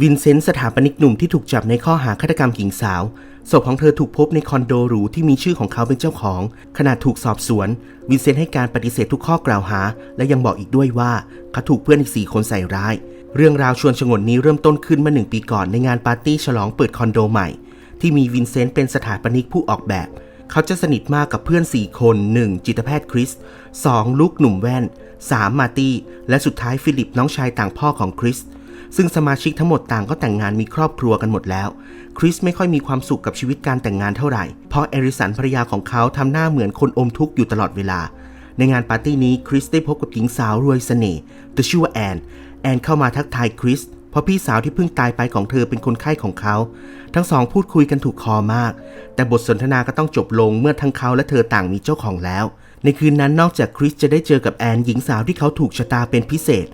วินเซนต์สถาปนิกหนุ่มที่ถูกจับในข้อหาฆาตกรรมหญิงสาว ศพของเธอถูกพบในคอนโดหรูที่มีชื่อของเขาเป็นเจ้าของ ขณะถูกสอบสวน วินเซนต์ให้การปฏิเสธทุกข้อกล่าวหา และยังบอกอีกด้วยว่าเขาถูกเพื่อนอีกสี่คนใส่ร้าย เรื่องราวชวนฉงนนี้เริ่มต้นขึ้นเมื่อหนึ่งปีก่อนในงานปาร์ตี้ฉลองเปิดคอนโดใหม่ ที่มีวินเซนต์เป็นสถาปนิกผู้ออกแบบ เขาจะสนิทมากกับเพื่อน 4 คน 1. จิตแพทย์คริส 2. ลูกหนุ่มแว่น 3. มาตี้และสุดท้ายฟิลิปน้องชายต่างพ่อของคริส ซึ่งสมาชิกทั้งหมดต่างก็แต่งงานมีครอบครัวกันหมดแล้ว คริสไม่ค่อยมีความสุขกับชีวิตการแต่งงานเท่าไหร่ เพราะเอริสันภรรยาของเขาทำหน้าเหมือนคนอมทุกข์อยู่ตลอดเวลา ในงานปาร์ตี้นี้คริสได้พบกับหญิงสาวรวยเสน่ห์เธอชื่อว่าแอน แอนเข้ามาทักทายคริสเพราะพี่สาวที่เพิ่งตายไปของเธอเป็นคนไข้ของเขา ทั้งสองพูดคุยกันถูกคอมาก แต่บทสนทนาก็ต้องจบลงเมื่อทั้งเขาและเธอต่างมีเจ้าของแล้ว ในคืนนั้นนอกจากคริสจะได้เจอกับแอนหญิงสาวที่เขาถูกชะตาเป็นพิเศษ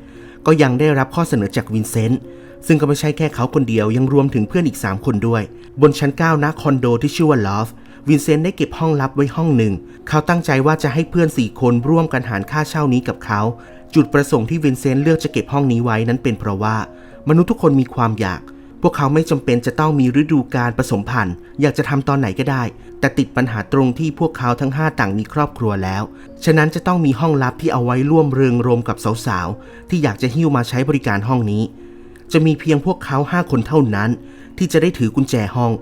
ก็ยังได้รับข้อเสนอจากวินเซนต์ซึ่งก็ไม่ใช่แค่เขาคนเดียวยังรวมถึงเพื่อนอีก 3 คนด้วย บนชั้น9ณคอนโดที่ชื่อว่าลอฟวินเซนต์ได้เก็บห้องลับไว้ห้องหนึ่ง เขาตั้งใจว่าจะให้เพื่อน 4 คนร่วมกันหารค่าเช่านี้กับเขา จุดประสงค์ที่วินเซนต์เลือกจะเก็บห้องนี้ไว้นั้นเป็นเพราะว่า มนุษย์ทุกคนมีความอยาก วกเขาไม่จำเป็นจะต้องมีฤดูการผสมพันธุ์ อยากจะทำตอนไหนก็ได้ แต่ติดปัญหาตรงที่พวกเขาทั้ง 5 ต่างมีครอบครัวแล้ว ฉะนั้นจะต้องมีห้องลับที่เอาไว้ร่วมเริงรมกับสาวๆ ที่อยากจะหิ้วมาใช้บริการห้องนี้ จะมีเพียงพวกเขา 5 คนเท่านั้น ที่จะได้ถือกุญแจห้อง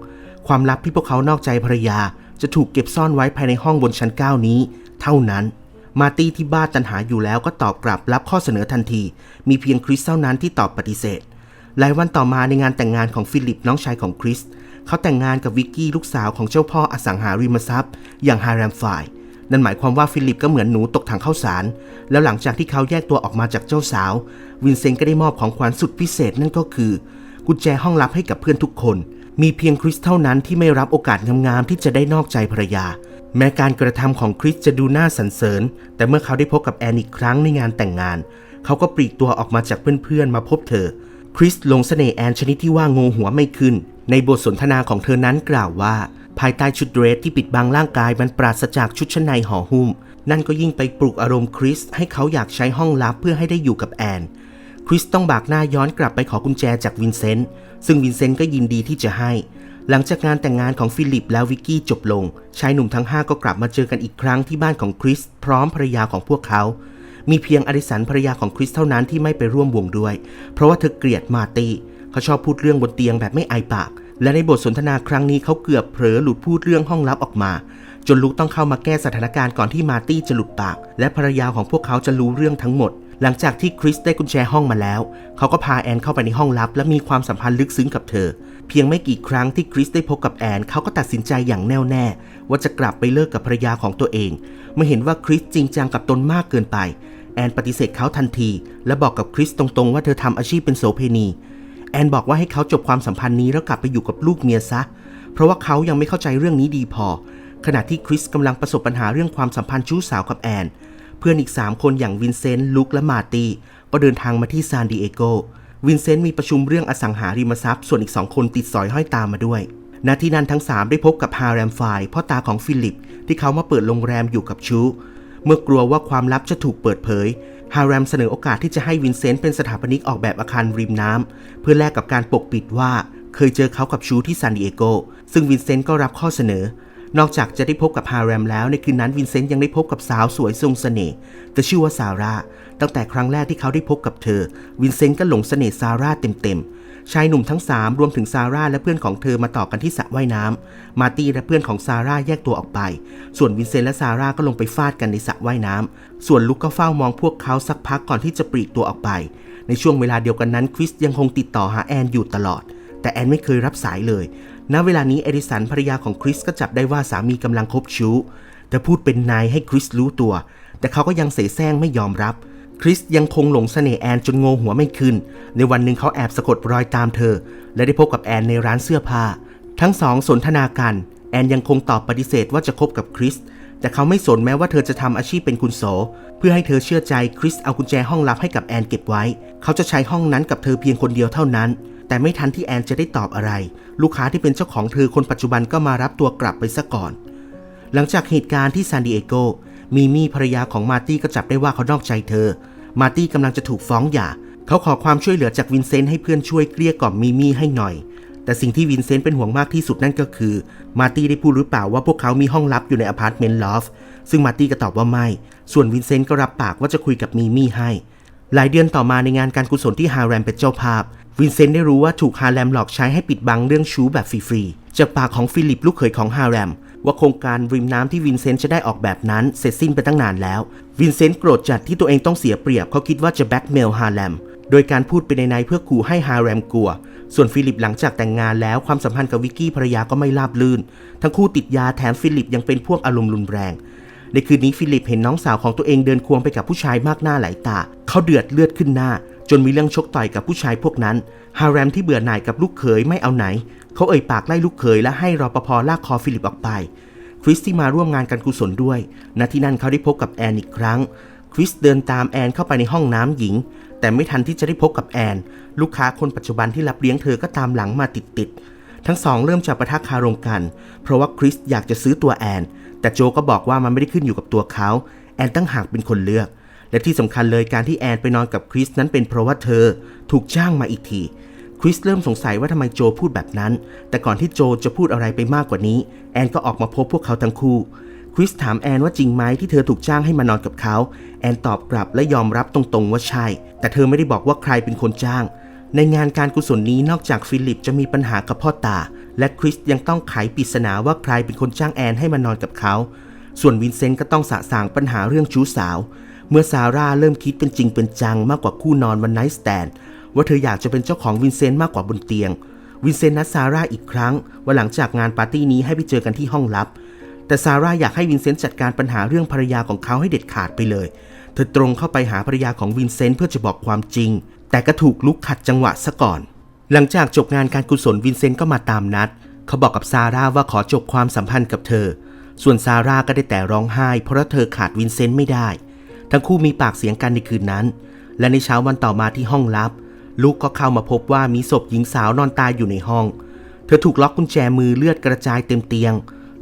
ความลับที่พวกเขานอกใจภรรยา จะถูกเก็บซ่อนไว้ภายในห้องบนชั้น 9 นี้ เท่านั้นมาตี้ที่บ้าตันหาอยู่แล้วก็ตอบกลับรับข้อเสนอทันที มีเพียงคริสเท่านั้นที่ตอบปฏิเสธ หลายวันต่อมาในงานแต่งงานของฟิลิปน้องชายของคริส เขาแต่งงานกับวิกกี้ลูกสาวของเจ้าพ่ออสังหาริมทรัพย์ อย่างฮาแรมฝ่าย นั่นหมายความว่าฟิลิปก็เหมือนหนูตกถังข้าวสาร แล้วหลังจากที่เขาแยกตัวออกมาจากเจ้าสาว วินเซนต์ก็ได้มอบของขวัญสุดพิเศษนั่นก็คือ กุญแจห้องลับให้กับเพื่อนทุกคน มีเพียงคริสเท่านั้นที่ไม่รับโอกาสงามๆที่จะได้นอกใจภรรยา แม้การกระทำของคริสจะดูน่าสรรเสริญ แต่เมื่อเขาได้พบกับแอนอีกครั้งในงานแต่งงาน เขาก็ปลีกตัวออกมาจากเพื่อนๆมาพบเธอ คริสหลงเสน่ห์แอนชนิดที่ว่างูหัวไม่ขึ้น ในบทสนทนาของเธอนั้นกล่าวว่า ภายใต้ชุดเดรสที่ปิดบังร่างกายมันปราศจากชุดชั้นในห่อหุ้ม นั่นก็ยิ่งไปปลุกอารมณ์คริสให้เขาอยากใช้ห้องลับเพื่อให้ได้อยู่กับแอน คริสต้องบากหน้าย้อนกลับไปขอกุญแจจากวินเซนต์ซึ่งวินเซนต์ก็ยินดีที่จะให้ หลังจากงานแต่งงานของฟิลิปและวิกกี้จบลงชายหนุ่มทั้ง 5 ก็กลับมาเจอกันอีกครั้งที่บ้านของคริสพร้อมภรรยาของพวกเขา มีเพียงอริสันภรรยาของคริสเท่านั้นที่ไม่ไปร่วมวงด้วย เพราะว่าเธอเกลียดมาตี้เขาชอบพูดเรื่องบนเตียงแบบไม่อายปาก และในบทสนทนาครั้งนี้เขาเกือบเผลอหลุดพูดเรื่องห้องลับออกมา จนลุกต้องเข้ามาแก้สถานการณ์ก่อนที่มาตี้จะหลุดปาก และภรรยาของพวกเขาจะรู้เรื่องทั้งหมด หลังจากที่คริสได้กุญแจห้องมาแล้ว เขาก็พาแอนเข้าไปในห้องลับ และมีความสัมพันธ์ลึกซึ้งกับเธอ เพียงไม่กี่ครั้งที่คริสได้พบกับแอนเขาก็ตัดสินใจอย่างแน่วแน่ ว่าจะกลับไปเลิกกับภรรยาของตัวเองเมื่อเห็นว่าคริสจริงจังกับตนมากเกินไป แอนปฏิเสธเขาทันที และบอกกับคริสตรงๆ ว่าเธอทำอาชีพเป็นโสเภณี แอนบอกว่าให้เขาจบความสัมพันธ์นี้แล้วกลับไปอยู่กับลูกเมียซะ เพราะว่าเขายังไม่เข้าใจเรื่องนี้ดีพอ ขณะที่คริสกำลังประสบปัญหาเรื่องความสัมพันธ์ชู้สาวกับแอน เพื่อนอีก 3 คนอย่างวินเซนต์ลุคและมาตีก็เดินทางมาที่ซานดิเอโก วินเซนต์มีประชุมเรื่องอสังหาริมทรัพย์ ส่วนอีก2คนติดสอยห้อยตามมาด้วยณที่นั่นทั้ง 3 ได้พบกับฮาแรมไฟล์พ่อตาของฟิลิป ที่เขามาเปิดโรงแรมอยู่กับชู เมื่อกลัวว่าความลับจะถูกเปิดเผย ฮาแรมเสนอโอกาสที่จะให้วินเซนต์เป็นสถาปนิกออกแบบอาคารริมน้ำเพื่อแลกกับการปกปิดว่า เคยเจอเขากับชูที่ซานดิเอโก ซึ่งวินเซนต์ก็รับข้อเสนอ นอกจากจะได้พบกับฮาแรมแล้วในคืนนั้นวินเซนต์ยังได้พบกับสาวสวยทรงเสน่ห์เธอชื่อว่าซาร่าตั้งแต่ครั้งแรกที่เขาได้พบกับเธอ วินเซนต์ก็หลงเสน่ห์ซาร่าเต็มๆ ชายหนุ่มทั้ง 3 รวมถึงซาร่าและเพื่อนของเธอมาต่อกันที่สระว่ายน้ำมาตี้และเพื่อนของซาร่าแยกตัวออกไป ส่วนวินเซนต์และซาร่าก็ลงไปฟาดกันในสระว่ายน้ำส่วนลุกก็เฝ้ามองพวกเขาสักพักก่อนที่จะปลีกตัวออกไป ในช่วงเวลาเดียวกันนั้นคริสยังคงติดต่อหาแอนอยู่ตลอด แต่แอนไม่เคยรับสายเลย ณ เวลานี้เอดิสันภรรยาของคริสก็จับได้ว่าสามีกำลังคบชู้แต่พูดเป็นนายให้คริสรู้ตัว แต่เขาก็ยังเสแสร้งไม่ยอมรับค ริสยังคงหลงเสน่ห์แอนจนงงหัวไม่ขึ้น ในวันหนึ่งเขาแอบสะกดรอยตามเธอ และได้พบกับแอนในร้านเสื้อผ้า ทั้งสองสนทนากันแอนยังคงตอบปฏิเสธว่าจะคบกับคริส แต่เขาไม่สนแม้ว่าเธอจะทำอาชีพเป็นคุณโส เพื่อให้เธอเชื่อใจคริสเอากุญแจห้องลับให้กับแอนเก็บไว้ เขาจะใช้ห้องนั้นกับเธอเพียงคนเดียวเท่านั้น แต่ไม่ทันที่แอนจะได้ตอบอะไร ลูกค้าที่เป็นเจ้าของเธอคนปัจจุบันก็มารับตัวกลับไปซะก่อน หลังจากเหตุการณ์ที่ซานดิเอโก มีมี่ภรรยาของมาร์ตี้ก็จับได้ว่าเขานอกใจเธอ มาร์ตี้กำลังจะถูกฟ้องหย่า เขาขอความช่วยเหลือจากวินเซนต์ให้เพื่อนช่วยเกลี้ยกล่อมมิมี่ให้หน่อย แต่สิ่งที่วินเซนต์เป็นห่วงมากที่สุดนั่นก็คือ มาร์ตี้ได้พูดหรือเปล่าว่าพวกเขามีห้องลับอยู่ในอพาร์ตเมนต์ลอฟซึ่งมาร์ตี้ก็ตอบว่าไม่ ส่วนวินเซนต์ก็รับปากว่าจะคุยกับมิมี่ให้ หลายเดือนต่อมาในงานการกุศลที่ฮาแรมเป็นเจ้าภาพ วินเซนต์ได้รู้ว่าถูกฮาแรมหลอกใช้ให้ปิดบังเรื่องชู้แบบฟรีๆจากปากของฟิลิปลูกเขยของฮาแรม ว่าโครงการริมน้ำที่วินเซนต์จะได้ออกแบบนั้นเสร็จสิ้นไปตั้งนานแล้ว วินเซนต์โกรธจัดที่ตัวเองต้องเสียเปรียบเขาคิดว่าจะแบ็กเมลฮาแรมโดยการพูดไปในในเพื่อขู่ให้ฮาแรมกลัว ส่วนฟิลิปหลังจากแต่งงานแล้วความสัมพันธ์กับวิกกี้ภรรยาก็ไม่ราบรื่น ทั้งคู่ติดยาแถมฟิลิปยังเป็นพวกอารมณ์รุนแรง ในคืนนี้ฟิลิปเห็นน้องสาวของตัวเองเดินควงไปกับผู้ชายมากหน้าหลายตา เขาเดือดเลือดขึ้นหน้า จนมีเรื่องชกต่อยกับผู้ชายพวกนั้น ฮาแรมที่เบื่อหน่ายกับลูกเขยไม่เอาไหน เขาเอ่ยปากไล่ลูกเขยและให้รอปภลากคอฟิลิปออกไป คริสที่มาร่วมงานการกุศลด้วย ณ ที่นั่นเขาได้พบกับแอนอีกครั้ง คริสเดินตามแอนเข้าไปในห้องน้ำหญิง แต่ไม่ทันที่จะได้พบกับแอน ลูกค้าคนปัจจุบันที่รับเลี้ยงเธอก็ตามหลังมาติดๆ ทั้งสองเริ่มจากประทักคารมกัน เพราะว่าคริสอยากจะซื้อตัวแอน แต่โจก็บอกว่ามันไม่ได้ขึ้นอยู่กับตัวเขา แอนตั้งหากเป็นคนเลือก และที่สำคัญเลยการที่แอนไปนอนกับคริสนั้นเป็นเพราะว่าเธอถูกจ้างมาอีกที คริสเริ่มสงสัยว่าทำไมโจพูดแบบนั้น แต่ก่อนที่โจจะพูดอะไรไปมากกว่านี้ แอนก็ออกมาพบพวกเขาทั้งคู่ คริสถามแอนว่าจริงไหมที่เธอถูกจ้างให้มานอนกับเขา แอนตอบกลับและยอมรับตรงๆว่าใช่ แต่เธอไม่ได้บอกว่าใครเป็นคนจ้าง ในงานการกุศลนี้นอกจากฟิลิปจะมีปัญหากับพ่อตา และคริสยังต้องไขปริศนาว่าใครเป็นคนจ้างแอนให้มานอนกับเขา ส่วนวินเซนต์ก็ต้องสะสางปัญหาเรื่องชู้สาว เมื่อซาร่าเริ่มคิดเป็นจริงเป็นจังมากกว่าคู่นอนวันไนท์สแตน ว่าเธออยากจะเป็นเจ้าของวินเซนต์มากกว่าบนเตียง วินเซนต์นัดซาร่าอีกครั้งว่าหลังจากงานปาร์ตี้นี้ให้ไปเจอกันที่ห้องลับ แต่ซาร่าอยากให้วินเซนต์จัดการปัญหาเรื่องภรรยาของเขาให้เด็ดขาดไปเลย เธอตรงเข้าไปหาภรรยาของวินเซนต์เพื่อจะบอกความจริง แต่ก็ถูกลุกขัดจังหวะซะก่อน หลังจากจบงานการกุศลวินเซนต์ก็มาตามนัด เขาบอกกับซาร่าว่าขอจบความสัมพันธ์กับเธอ ส่วนซาร่าก็ได้แต่ร้องไห้ เพราะเธอขาดวินเซนต์ไม่ได้ ทั้งคู่มีปากเสียงกันในคืนนั้น และในเช้าวันต่อมาที่ห้องลับ ลูกก็เข้ามาพบว่ามีศพหญิงสาวนอนตายอยู่ในห้อง เธอถูกล็อกกุญแจมือเลือดกระจายเต็มเตียง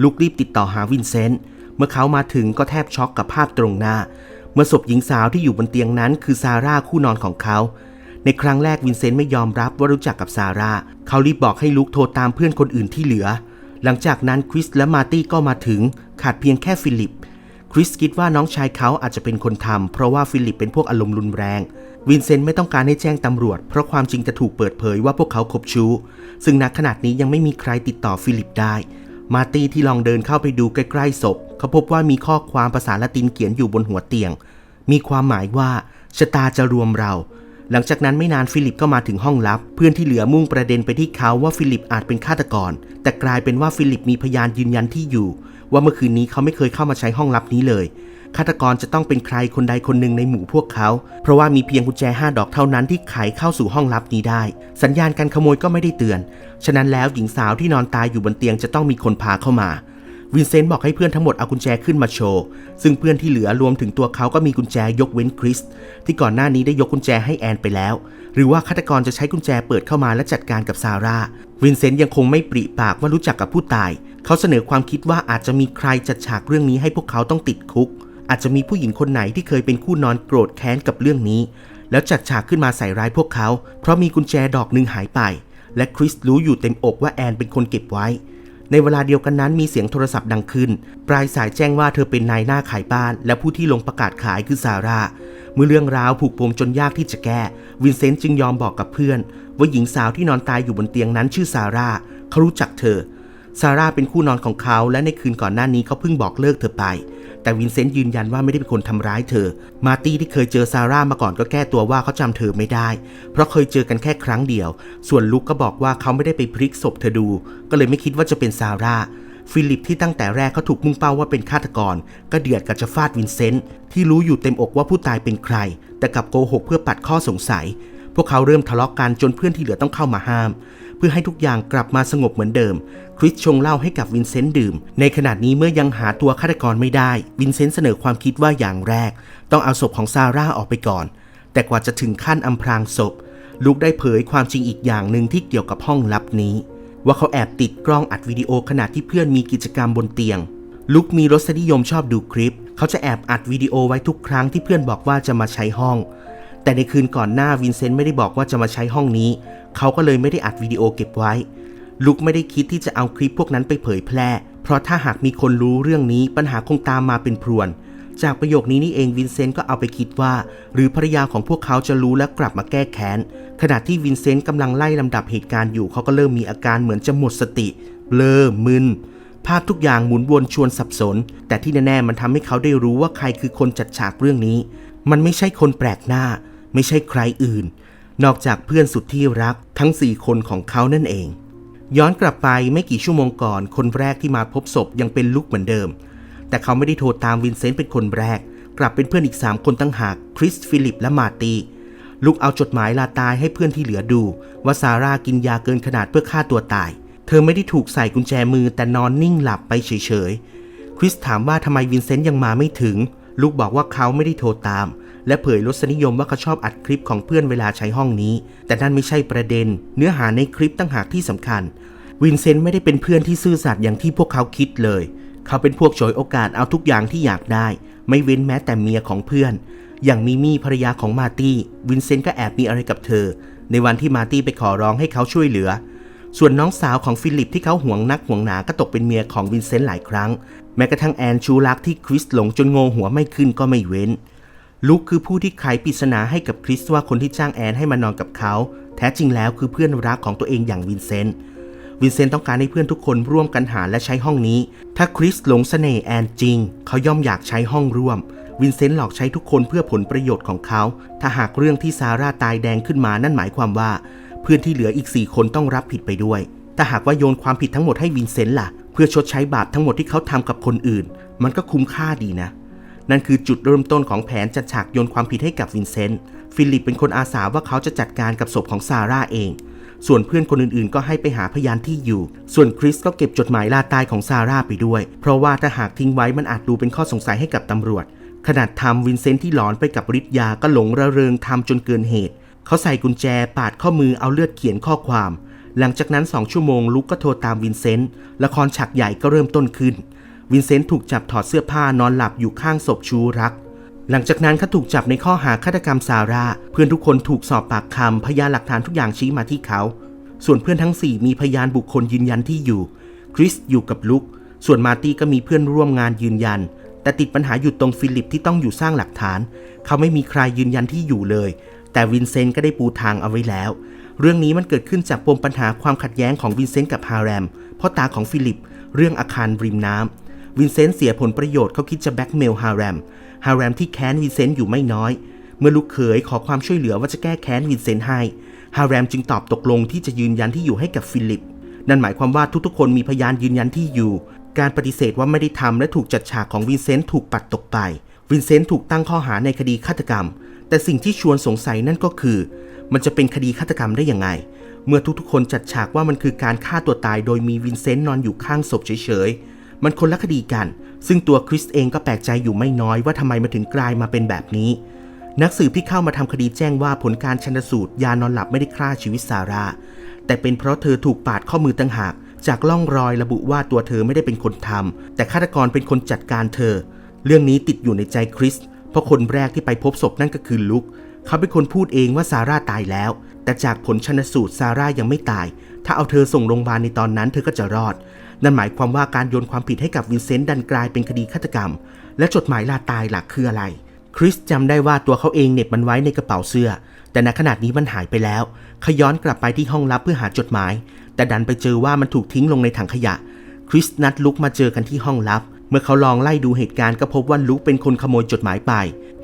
ลูกรีบติดต่อหาวินเซนต์ เมื่อเขามาถึงก็แทบช็อกกับภาพตรงหน้า เมื่อศพหญิงสาวที่อยู่บนเตียงนั้นคือซาร่าคู่นอนของเขา ในครั้งแรกวินเซนต์ไม่ยอมรับว่ารู้จักกับซาร่า เขารีบบอกให้ลูกโทรตามเพื่อนคนอื่นที่เหลือ หลังจากนั้นคริสและมาร์ตี้ก็มาถึง ขาดเพียงแค่ฟิลิป คริสคิดว่าน้องชายเขาอาจจะเป็นคนทำเพราะว่าฟิลิปเป็นพวกอารมณ์รุนแรง วินเซนต์ไม่ต้องการให้แจ้งตำรวจ เพราะความจริงจะถูกเปิดเผยว่าพวกเขาคบชู้ ซึ่งณขณะนี้ยังไม่มีใครติดต่อฟิลิปได้ มาตี้ที่ลองเดินเข้าไปดูใกล้ๆศพ เขาพบว่ามีข้อความภาษาละตินเขียนอยู่บนหัวเตียง มีความหมายว่าชะตาจะรวมเรา หลังจากนั้นไม่นานฟิลิปก็มาถึงห้องลับ เพื่อนที่เหลือมุ่งประเด็นไปที่เขาว่าฟิลิปอาจเป็นฆาตกร แต่กลายเป็นว่าฟิลิปมีพยานยืนยันที่อยู่ ว่าเมื่อคืนนี้เขาไม่เคยเข้ามาใช้ห้องลับนี้เลย ฆาตกรจะต้องเป็นใครคนใดคนหนึ่งในหมู่พวกเขา เพราะว่ามีเพียงกุญแจ 5 ดอกเท่านั้นที่ไขเข้าสู่ห้องลับนี้ได้ สัญญาณการขโมยก็ไม่ได้เตือน ฉะนั้นแล้วหญิงสาวที่นอนตายอยู่บนเตียงจะต้องมีคนพาเข้ามาวินเซนต์บอกให้เพื่อนทั้งหมดเอากุญแจขึ้นมาโชว์ ซึ่งเพื่อนที่เหลือรวมถึงตัวเขาก็มีกุญแจยกเว้นคริส ที่ก่อนหน้านี้ได้ยกกุญแจให้แอนไปแล้ว หรือว่าฆาตกรจะใช้กุญแจเปิดเข้ามาและจัดการกับซาร่า วินเซนต์ยังคงไม่ปริปากว่ารู้จักกับผู้ตาย เขาเสนอความคิดว่าอาจจะมีใครจัดฉากเรื่องนี้ให้พวกเขาต้องติดคุก อาจจะมีผู้หญิงคนไหนที่เคยเป็นคู่นอนโกรธแค้นกับเรื่องนี้ แล้วจัดฉากขึ้นมาใส่ร้ายพวกเขา เพราะมีกุญแจดอกหนึ่งหายไป และคริสรู้อยู่เต็มอกว่าแอนเป็นคนเก็บไว้ ในเวลาเดียวกันนั้นมีเสียงโทรศัพท์ดังขึ้น ปลายสายแจ้งว่าเธอเป็นนายหน้าขายบ้าน และผู้ที่ลงประกาศขายคือซาร่าเมื่อเรื่องราวผูกปมจนยากที่จะแก้ วินเซนต์จึงยอมบอกกับเพื่อน ว่าหญิงสาวที่นอนตายอยู่บนเตียงนั้นชื่อซาร่าเขารู้จักเธอซาร่าเป็นคู่นอนของเขาและในคืนก่อนหน้านี้เขาเพิ่งบอกเลิกเธอไป แต่วินเซนต์ยืนยันว่าไม่ได้เป็นคนทำร้ายเธอ มาร์ตี้ที่เคยเจอซาร่ามาก่อนก็แก้ตัวว่าเขาจำเธอไม่ได้ เพราะเคยเจอกันแค่ครั้งเดียว ส่วนลุกก็บอกว่าเขาไม่ได้ไปพลิกศพเธอดู ก็เลยไม่คิดว่าจะเป็นซาร่าฟิลิปที่ตั้งแต่แรกเขาถูกมุ่งเป้าว่าเป็นฆาตกร ก็เดือดกับจะฟาดวินเซนต์ที่รู้อยู่เต็มอกว่าผู้ตายเป็นใคร แต่กลับโกหกเพื่อปัดข้อสงสัย พวกเขาเริ่มทะเลาะกันจนเพื่อนที่เหลือต้องเข้ามาห้าม พื่อให้ทุกอย่างกลับมาสงบเหมือนเดิม คริสชงเหล้าให้กับวินเซนต์ดื่ม ในขณะนี้เมื่อยังหาตัวฆาตกรไม่ได้ วินเซนต์เสนอความคิดว่าอย่างแรก ต้องเอาศพของซาร่าออกไปก่อน แต่กว่าจะถึงขั้นอำพรางศพ ลูกได้เผยความจริงอีกอย่างหนึ่งที่เกี่ยวกับห้องลับนี้ ว่าเขาแอบติดกล้องอัดวิดีโอขณะที่เพื่อนมีกิจกรรมบนเตียง ลุกมีรสนิยมชอบดูคลิป เขาจะแอบอัดวิดีโอไว้ทุกครั้งที่เพื่อนบอกว่าจะมาใช้ห้อง แต่ในคืนก่อนหน้าวินเซนต์ไม่ได้บอกว่าจะมาใช้ห้องนี้ เขาก็เลยไม่ได้อัดวิดีโอเก็บไว้ ลุกไม่ได้คิดที่จะเอาคลิปพวกนั้นไปเผยแพร่ เพราะถ้าหากมีคนรู้เรื่องนี้ปัญหาคงตามมาเป็นพรวน จากประโยคนี้นี่เองวินเซนต์ก็เอาไปคิดว่า หรือภรรยาของพวกเขาจะรู้และกลับมาแก้แค้น ขณะที่วินเซนต์กำลังไล่ลำดับเหตุการณ์อยู่เขาก็เริ่มมีอาการเหมือนจะหมดสติ เบลอมึนภาพทุกอย่างหมุนวนชวนสับสน แต่ที่แน่ๆมันทำให้เขาได้รู้ว่าใครคือคนจัดฉากเรื่องนี้ มันไม่ใช่คนแปลกหน้า ไม่ใช่ใครอื่น นอกจากเพื่อนสุดที่รักทั้งสี่คนของเขานั่นเอง ย้อนกลับไปไม่กี่ชั่วโมงก่อน คนแรกที่มาพบศพยังเป็นลุกเหมือนเดิม แต่เขาไม่ได้โทรตามวินเซนต์เป็นคนแรก กลับเป็นเพื่อนอีก3คนตั้งหากคริสฟิลิปและมาตีลุกเอาจดหมายลาตายให้เพื่อนที่เหลือดู ว่าซาร่ากินยาเกินขนาดเพื่อฆ่าตัวตาย เธอไม่ได้ถูกใส่กุญแจมือแต่นอนนิ่งหลับไปเฉยๆ คริสถามว่าทำไมวินเซนต์ยังมาไม่ถึงลูกบอกว่าเขาไม่ได้โทรตาม และเผยรสนิยมว่าเขาชอบอัดคลิปของเพื่อนเวลาใช้ห้องนี้ แต่นั่นไม่ใช่ประเด็น เนื้อหาในคลิปตั้งหากที่สำคัญ วินเซนต์ไม่ได้เป็นเพื่อนที่ซื่อสัตย์อย่างที่พวกเขาคิดเลย เขาเป็นพวกฉวยโอกาสเอาทุกอย่างที่อยากได้ ไม่เว้นแม้แต่เมียของเพื่อน อย่างมิมี่ภรรยาของมาตี้ วินเซนต์ก็แอบมีอะไรกับเธอ ในวันที่มาตี้ไปขอร้องให้เขาช่วยเหลือส่วนน้องสาวของฟิลิปที่เขาห่วงนักห่วงหนาก็ตกเป็นเมียของวินเซนต์หลายครั้ง แม้กระทั่งแอนชูรักที่คริสหลงจนโงหัวไม่ขึ้นก็ไม่เว้น ลุกคือผู้ที่ไขปริศนาให้กับคริสว่าคนที่จ้างแอนให้มานอนกับเขา แท้จริงแล้วคือเพื่อนรักของตัวเองอย่างวินเซนต์วินเซนต์ต้องการให้เพื่อนทุกคนร่วมกันหาและใช้ห้องนี้ ถ้าคริสหลงเสน่ห์แอนจริง เขาย่อมอยากใช้ห้องร่วม วินเซนต์หลอกใช้ทุกคนเพื่อผลประโยชน์ของเขา ถ้าหากเรื่องที่ซาร่าตายแดงขึ้นมานั่นหมายความว่า เพื่อนที่เหลืออีก 4 คนต้องรับผิดไปด้วย แต่หากว่าโยนความผิดทั้งหมดให้วินเซนต์ล่ะ เพื่อชดใช้บาปทั้งหมดที่เขาทำกับคนอื่น มันก็คุ้มค่าดีนะ นั่นคือจุดเริ่มต้นของแผนจัดฉากโยนความผิดให้กับวินเซนต์ ฟิลิปเป็นคนอาสาว่าเขาจะจัดการกับศพของซาร่าเอง ส่วนเพื่อนคนอื่นๆ ก็ให้ไปหาพยานที่อยู่ ส่วนคริสก็เก็บจดหมายลาตายของซาร่าไปด้วย เพราะว่าถ้าหากทิ้งไว้มันอาจดูเป็นข้อสงสัยให้กับตำรวจ ขนาดทำวินเซนต์ที่หลอนไปกับฤทธิ์ยาก็หลงระเริงทำจนเกินเหตุ เขาใส่กุญแจปาดข้อมือเอาเลือดเขียนข้อความ หลังจากนั้นสองชั่วโมงลุกก็โทรตามวินเซนต์ ละครฉากใหญ่ก็เริ่มต้นขึ้น วินเซนต์ถูกจับถอดเสื้อผ้านอนหลับอยู่ข้างศพชูรัก หลังจากนั้นเขาถูกจับในข้อหาฆาตกรรมซาร่า เพื่อนทุกคนถูกสอบปากคำพยานหลักฐานทุกอย่างชี้มาที่เขา ส่วนเพื่อนทั้ง 4 มีพยานบุคคลยืนยันที่อยู่ คริสอยู่กับลุก ส่วนมาตี้ก็มีเพื่อนร่วมงานยืนยัน แต่ติดปัญหาอยู่ตรงฟิลิปที่ต้องอยู่สร้างหลักฐาน เขาไม่มีใครยืนยันที่อยู่เลย แต่วินเซนต์ก็ได้ปูทางเอาไว้แล้ว เรื่องนี้มันเกิดขึ้นจากปมปัญหาความขัดแย้งของวินเซนต์กับฮาแรมพ่อตาของฟิลิป เรื่องอาคารริมน้ำ วินเซนต์เสียผลประโยชน์เขาคิดจะแบ็กเมลฮาแรม ฮาแรมที่แค้นวินเซนต์อยู่ไม่น้อย เมื่อลูกเขยขอความช่วยเหลือว่าจะแก้แค้นวินเซนต์ให้ ฮาแรมจึงตอบตกลงที่จะยืนยันที่อยู่ให้กับฟิลิป นั่นหมายความว่าทุกๆ คนมีพยานยืนยันที่อยู่ การปฏิเสธว่าไม่ได้ทำและถูกจัดฉากของวินเซนต์ถูกปัดตกไป วินเซนต์ถูกตั้งข้อหาในคดีฆาตกรรม แต่สิ่งที่ชวนสงสัยนั่นก็คือ มันจะเป็นคดีฆาตกรรมได้ยังไงเมื่อทุกๆ คนจัดฉากว่ามันคือการฆ่าตัวตายโดยมีวินเซนต์นอนอยู่ข้างศพเฉยๆ มันคนละคดีกัน ซึ่งตัวคริสเองก็แปลกใจอยู่ไม่น้อยว่าทำไมมาถึงกลายมาเป็นแบบนี้ นักสืบที่เข้ามาทำคดีแจ้งว่าผลการชันสูตรยานอนหลับไม่ได้ฆ่าชีวิตซาร่า แต่เป็นเพราะเธอถูกปาดข้อมือตั้งหาก จากล่องรอยระบุว่าตัวเธอไม่ได้เป็นคนทำแต่ฆาตกรเป็นคนจัดการเธอ เรื่องนี้ติดอยู่ในใจคริสเพราะคนแรกที่ไปพบศพนั่นก็คือลุกเขาเป็นคนพูดเองว่าซาร่าตายแล้ว แต่จากผลชันสูตรซาร่ายังไม่ตาย ถ้าเอาเธอส่งโรงพยาบาลในตอนนั้นเธอก็จะรอด นั่นหมายความว่าการโยนความผิดให้กับวินเซนต์ดันกลายเป็นคดีฆาตกรรม และจดหมายลาตายหลักคืออะไร คริสจำได้ว่าตัวเขาเองเน็บมันไว้ในกระเป๋าเสื้อ แต่ณขนาดนี้มันหายไปแล้วเขาย้อนกลับไปที่ห้องลับเพื่อหาจดหมาย แต่ดันไปเจอว่ามันถูกทิ้งลงในถังขยะ คริสนัดลุกมาเจอกันที่ห้องลับ เมื่อเขาลองไล่ดูเหตุการณ์ก็พบว่าลุกเป็นคนขโมยจดหมายไป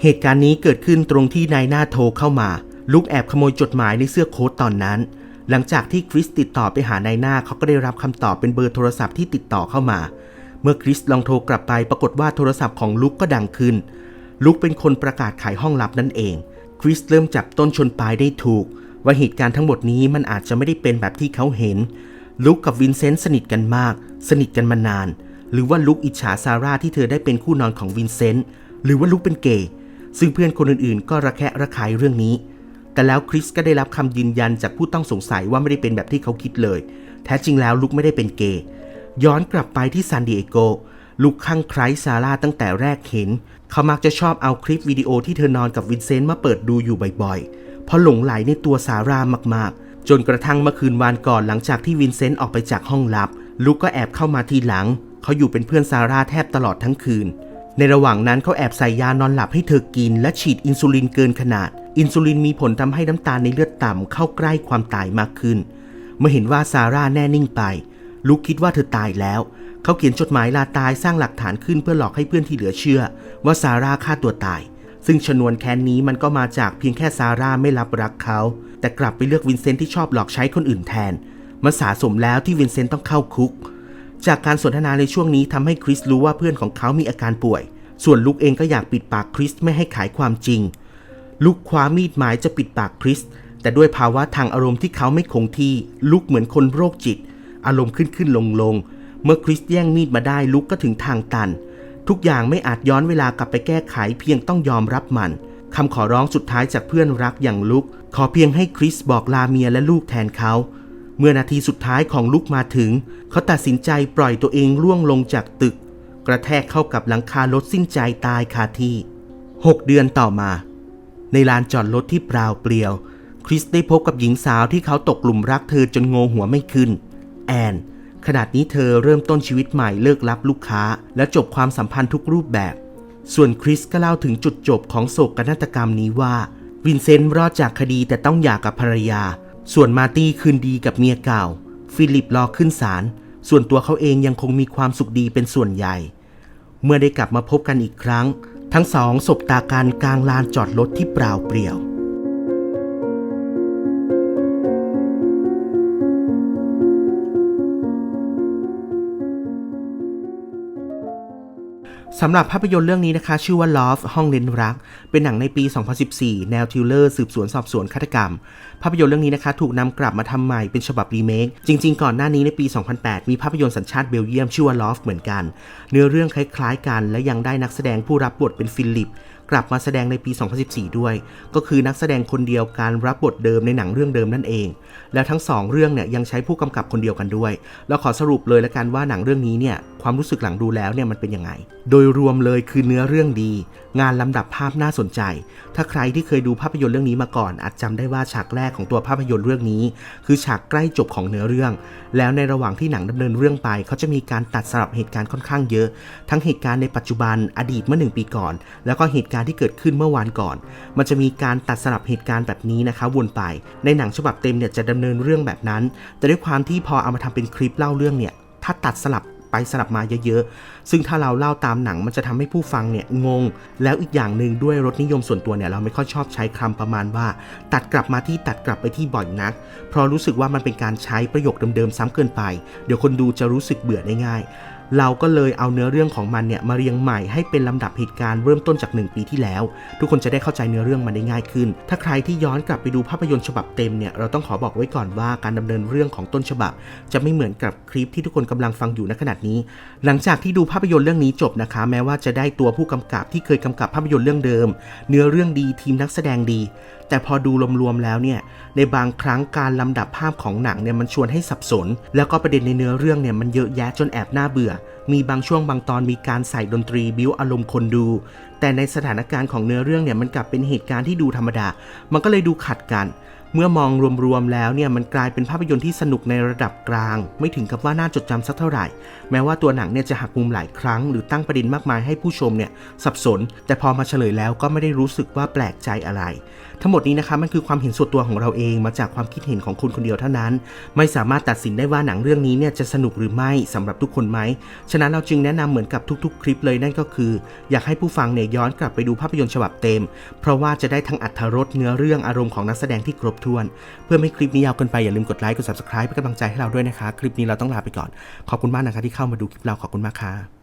เหตุการณ์นี้เกิดขึ้นตรงที่นายหน้าโทรเข้ามา ลุกแอบขโมยจดหมายในเสื้อโค้ทตอนนั้น หลังจากที่คริสติดต่อไปหานายหน้าเขาก็ได้รับคำตอบเป็นเบอร์โทรศัพท์ที่ติดต่อเข้ามา เมื่อคริสลองโทรกลับไปปรากฏว่าโทรศัพท์ของลุกก็ดังขึ้น ลุกเป็นคนประกาศขายห้องลับนั่นเอง คริสเริ่มจับต้นชนปลายได้ถูก ว่าเหตุการณ์ทั้งหมดนี้มันอาจจะไม่ได้เป็นแบบที่เขาเห็น ลุกกับวินเซนต์สนิทกันมาก สนิทกันมานาน หรือว่าลุกอิจฉาซาร่าที่เธอได้เป็นคู่นอนของวินเซนต์หรือว่าลุกเป็นเกย์ซึ่งเพื่อนคนอื่นๆ ก็ระแคะระคายเรื่องนี้ แต่แล้วคริสก็ได้รับคำยืนยันจากผู้ต้องสงสัยว่าไม่ได้เป็นแบบที่เขาคิดเลย แท้จริงแล้วลุกไม่ได้เป็นเกย์ย้อนกลับไปที่ซานดิเอโกลุกข้างใคล้ซาร่าตั้งแต่แรกเห็น เขามักจะชอบเอาคลิปวิดีโอที่เธอนอนกับวินเซนต์มาเปิดดูอยู่บ่อยๆ เพราะหลงไหลในตัวซาร่ามากๆ จนกระทั่งเมื่อคืนวานก่อนหลังจากที่วินเซนต์ออกไปจากห้องลับ ลุกก็แอบเข้ามาทีหลัง เขาอยู่เป็นเพื่อนซาร่าแทบตลอดทั้งคืน ในระหว่างนั้นเขาแอบใส่ยานอนหลับให้เธอกิน และฉีดอินซูลินเกินขนาด อินซูลินมีผลทำให้น้ำตาลในเลือดต่ำเข้าใกล้ความตายมากขึ้น เมื่อเห็นว่าซาร่าแน่นิ่งไป ลุกคิดว่าเธอตายแล้ว เขาเขียนจดหมายลาตายสร้างหลักฐานขึ้นเพื่อหลอกให้เพื่อนที่เหลือเชื่อ ว่าซาร่าฆ่าตัวตาย ซึ่งชนวนแค้นนี้มันก็มาจากเพียงแค่ซาร่าไม่รับรักเขา แต่กลับไปเลือกวินเซนต์ที่ชอบหลอกใช้คนอื่นแทนมันสะสมแล้วที่วินเซนต์ต้องเข้าคุก จากการสนทนาในช่วงนี้ทำให้คริสรู้ว่าเพื่อนของเขามีอาการป่วย ส่วนลุกเองก็อยากปิดปากคริสไม่ให้ขายความจริง ลุกคว้ามีดหมายจะปิดปากคริส แต่ด้วยภาวะทางอารมณ์ที่เขาไม่คงที่ ลุกเหมือนคนโรคจิต อารมณ์ขึ้นขึ้นลงลง เมื่อคริสแย่งมีดมาได้ลุกก็ถึงทางตัน ทุกอย่างไม่อาจย้อนเวลากลับไปแก้ไขเพียงต้องยอมรับมันคำขอร้องสุดท้ายจากเพื่อนรักอย่างลุก ขอเพียงให้คริสบอกลาเมียและลูกแทนเขาเมื่อนาทีสุดท้ายของลุกมาถึง เขาตัดสินใจปล่อยตัวเองล่วงลงจากตึก กระแทกเข้ากับหลังคารถสิ้นใจตายคาที่ 6 เดือนต่อมา ในลานจอดรถที่เปล่าเปลี่ยว คริสได้พบกับหญิงสาวที่เขาตกหลุมรักเธอจนโงหัวไม่ขึ้น แอน ขนาดนี้เธอเริ่มต้นชีวิตใหม่เลิกรับลูกค้า และจบความสัมพันธ์ทุกรูปแบบ ส่วนคริสก็เล่าถึงจุดจบของโศกนาฏกรรมนี้ว่า วินเซนต์รอดจากคดีแต่ต้องหย่ากับภรรยา ส่วนมาตี้คืนดีกับเมียเก่า ฟิลิปรอขึ้นศาลส่วนตัวเขาเองยังคงมีความสุขดีเป็นส่วนใหญ่ เมื่อได้กลับมาพบกันอีกครั้ง ทั้งสองสบตากันกลางลานจอดรถที่เปล่าเปลี่ยว สำหรับภาพยนตร์เรื่องนี้นะคะ ชื่อว่า Love ห้องเล่นรัก เป็นหนังในปี 2014 แนวทิวเลอร์สืบสวนสอบสวนฆาตกรรม ภาพยนตร์เรื่องนี้นะคะ ถูกนำกลับมาทำใหม่เป็นฉบับรีเมค จริงๆ ก่อนหน้านี้ในปี 2008 มีภาพยนตร์สัญชาติเบลเยียมชื่อว่า Love เหมือนกัน เนื้อเรื่องคล้ายๆ กันและยังได้นักแสดงผู้รับบทเป็นฟิลิป กลับมาแสดงในปี 2014 ด้วย ก็คือนักแสดงคนเดียวการรับบทเดิมในหนังเรื่องเดิมนั่นเอง แล้วทั้งสองเรื่องเนี่ยยังใช้ผู้กำกับคนเดียวกันด้วย แล้วขอสรุปเลยละกันว่าหนังเรื่องนี้เนี่ยความรู้สึกหลังดูแล้วเนี่ยมันเป็นยังไง โดยรวมเลยคือเนื้อเรื่องดี งานลำดับภาพน่าสนใจ ถ้าใครที่เคยดูภาพยนตร์เรื่องนี้มาก่อน อาจจำได้ว่าฉากแรกของตัวภาพยนตร์เรื่องนี้ คือฉากใกล้จบของเนื้อเรื่อง แล้วในระหว่างที่หนังดำเนินเรื่องไป เขาจะมีการตัดสลับเหตุการณ์ค่อนข้างเยอะ ทั้งเหตุการณ์ในปัจจุบันอดีตเมื่อหนึ่งปีก่อน แล้วก็เหตุการณ์ที่เกิดขึ้นเมื่อวานก่อน มันจะมีการตัดสลับเหตุการณ์แบบนี้นะคะวนไป ในหนังฉบับเต็มเนี่ยจะดำเนินเรื่องแบบนั้น แต่ด้วยความที่พอเอามาทำเป็นคลิปเล่าเรื่องเนี่ยถ้าตัดสลับ ไปสลับมาเยอะๆ ซึ่งถ้าเราเล่าตามหนังมันจะทำให้ผู้ฟังเนี่ยงง แล้วอีกอย่างหนึ่งด้วยรสนิยมส่วนตัวเนี่ยเราไม่ค่อยชอบใช้คำประมาณว่า ตัดกลับมาที่ตัดกลับไปที่บ่อยนัก เพราะรู้สึกว่ามันเป็นการใช้ประโยคเดิมๆซ้ำเกินไป เดี๋ยวคนดูจะรู้สึกเบื่อได้ง่าย เราก็เลยเอาเนื้อเรื่องของมันเนี่ยมาเรียงใหม่ให้เป็นลำดับเหตุการณ์เริ่มต้นจาก 1 ปีที่แล้ว ทุกคนจะได้เข้าใจเนื้อเรื่องมันได้ง่ายขึ้น ถ้าใครที่ย้อนกลับไปดูภาพยนตร์ฉบับเต็มเนี่ยเราต้องขอบอกไว้ก่อนว่าการดำเนินเรื่องของต้นฉบับ จะไม่เหมือนกับคลิปที่ทุกคนกำลังฟังอยู่ณขณะนี้ หลังจากที่ดูภาพยนตร์เรื่องนี้จบนะคะ แม้ว่าจะได้ตัวผู้กำกับที่เคยกำกับภาพยนตร์เรื่องเดิม เนื้อเรื่องดีทีมนักแสดงดี แต่พอดูรวมๆแล้วเนี่ยในบางครั้งการลำดับภาพของหนังเนี่ยมันชวนให้สับสน แล้วก็ประเด็นในเนื้อเรื่องเนี่ยมันเยอะแยะจนแอบน่าเบื่อ มีบางช่วงบางตอนมีการใส่ดนตรีบิ้วอารมณ์คนดู แต่ในสถานการณ์ของเนื้อเรื่องเนี่ยมันกลับเป็นเหตุการณ์ที่ดูธรรมดา มันก็เลยดูขัดกันเมื่อมองรวมๆแล้วเนี่ยมันกลายเป็นภาพยนตร์ที่สนุกในระดับกลาง ไม่ถึงกับว่าน่าจดจำสักเท่าไหร่ แม้ว่าตัวหนังเนี่ยจะหักมุมหลายครั้ง หรือตั้งประเด็นมากมายให้ผู้ชมเนี่ยสับสน แต่พอมาเฉลยแล้วก็ไม่ได้รู้สึกว่าแปลกใจอะไร ทั้งหมดนี้นะคะมันคือความเห็นส่วนตัวของเราเองมาจากความคิดเห็นของคุณคนเดียวเท่านั้น ไม่สามารถตัดสินได้ว่าหนังเรื่องนี้เนี่ยจะสนุกหรือไม่สำหรับทุกคนไหม ฉะนั้นเราจึงแนะนำเหมือนกับทุกๆ คลิปเลยนั่นก็คือ อยากให้ผู้ฟังเนี่ยย้อนกลับไปดูภาพยนตร์ฉบับเต็ม เพราะว่าจะได้ทั้งอัธรสเนื้อเรื่องอารมณ์ของนักแสดงที่ครบถ้วน เพื่อไม่ให้คลิปนี้ยาวเกินไปอย่าลืมกดไลค์กด subscribe เป็นกำลังใจให้เราด้วยนะคะ คลิปนี้เราต้องลาไปก่อน ขอบคุณมากนะคะที่เข้ามาดูคลิปเราขอบคุณมากค่ะ